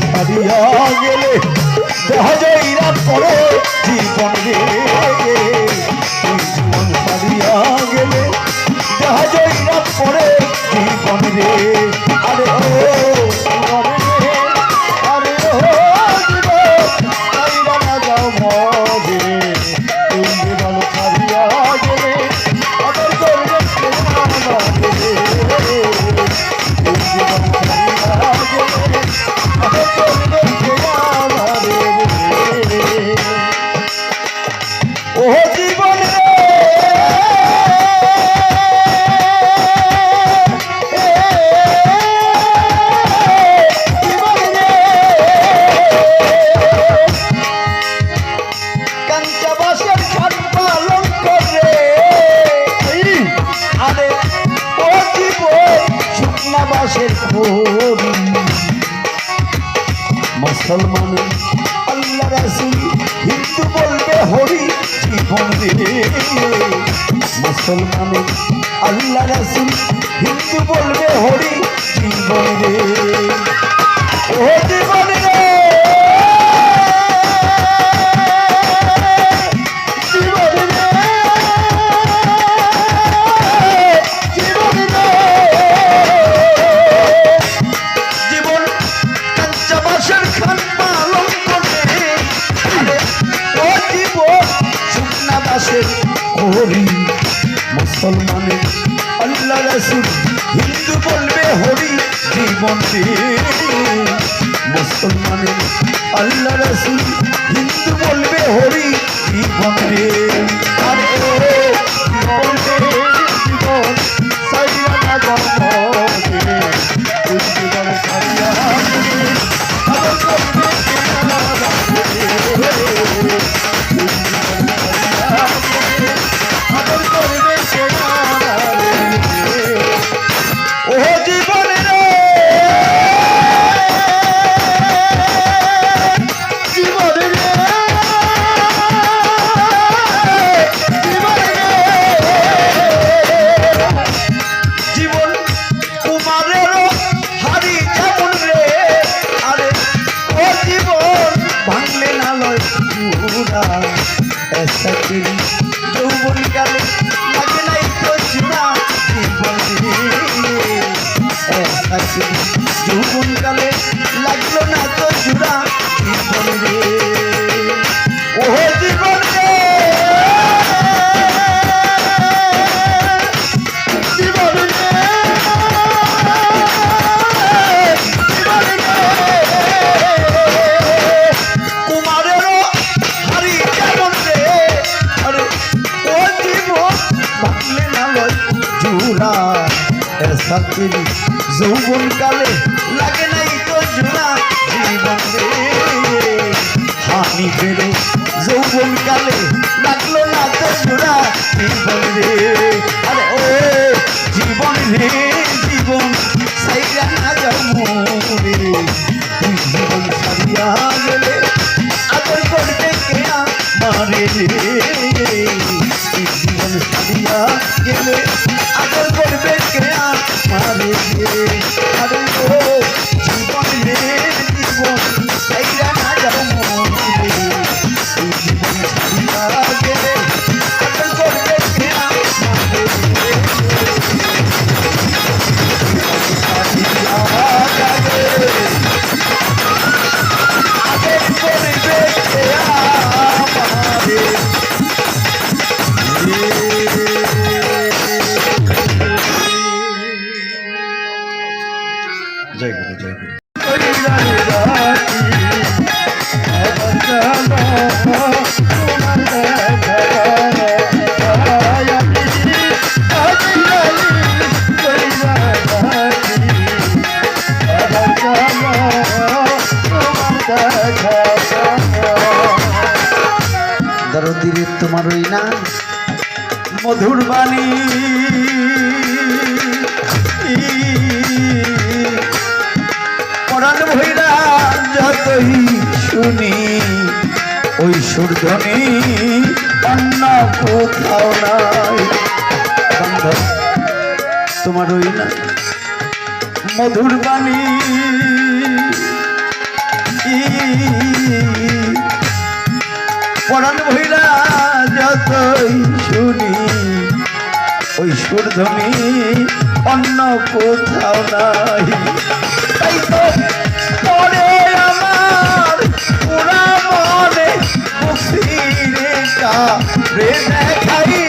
I'll be your. মুসলমান আল্লাহ রাসুল হিন্দু বলবে, হরি জীবন মুসলমান আল্লাহ রাসুল হিন্দু বলবে, হরি জীবন রে ও জীবন সম্মানে আল্লাহ রসুল ऐसा तेरी ভাঙলে না জুড়া। এর সাথে যৌবন কালে লাগে নাই তো জোড়া। জীবন আমি ফেরে যৌবন কালে লাগল না তো জোড়া। জীবন রে, আরে ও, জীবন রে, জীবন সাইরা না যাও মরে জীবন সারিয়া গেলে আদর করতে কে মারে রে? গেলে আদর করবে কে আমারে আরে জীবন জীবন তাই না যাও তোমার ওই না মধুর বাণী। পরাণ ভৈরা যতই শুনি, ওই সুরধ্বনি অন্য কোথাও নাই। তোমার ওই না মধুর বাণী। পরাণ ভৈরা যতই শুনি। ওই সুরধ্বনি অন্য কোথাও নাই। রে দেখাই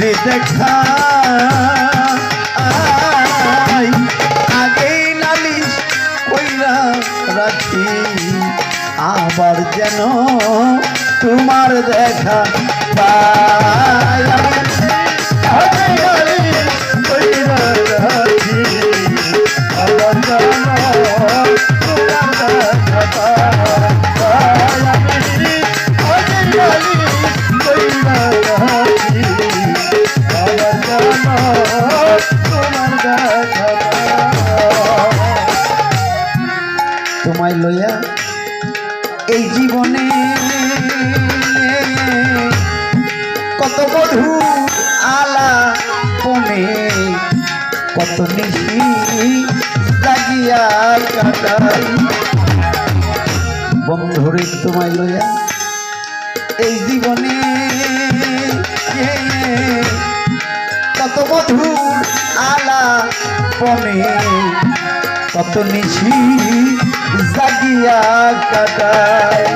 রে দেখা। আগে নালিশ কইরা রাখি। আবার যেন তোমার দেখা পাই। কত নিশি জাগিয়া কাটাই বন্ধুরে তোমায় লইয়া এই জীবনে কত বধুর আলা পনে, কত নিশি জাগিয়া কাটায়।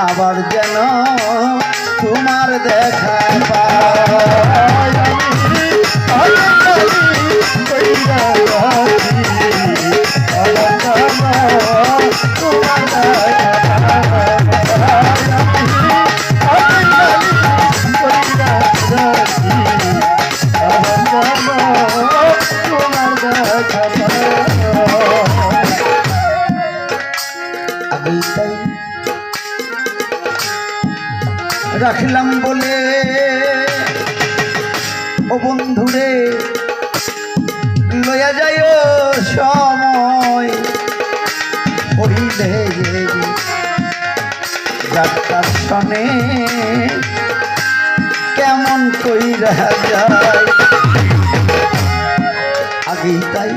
আবার যেন তোমার দেখা আগেই সময় হইলে যাত্রার সনে কেমন কইরা যায়? আগেই তাই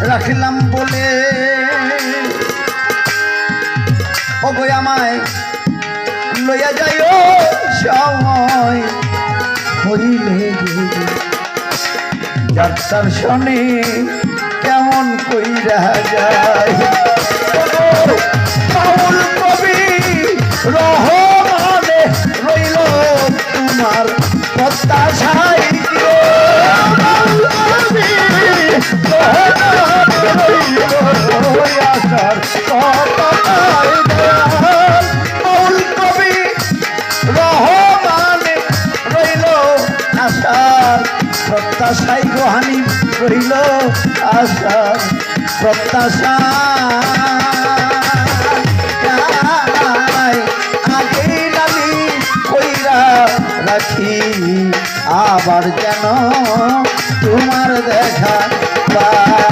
রাখলাম বলে। ওগো আমায় লইয়া যাই সময় হইলে যাত্রার শনি কেমন কইরা যায়? কবি রহমানে রইল তোমার প্রত্যাশাই আশা প্রত্যাশা। আগে নামি কইরা রাখি। আবার যেন তোমার দেখা পায়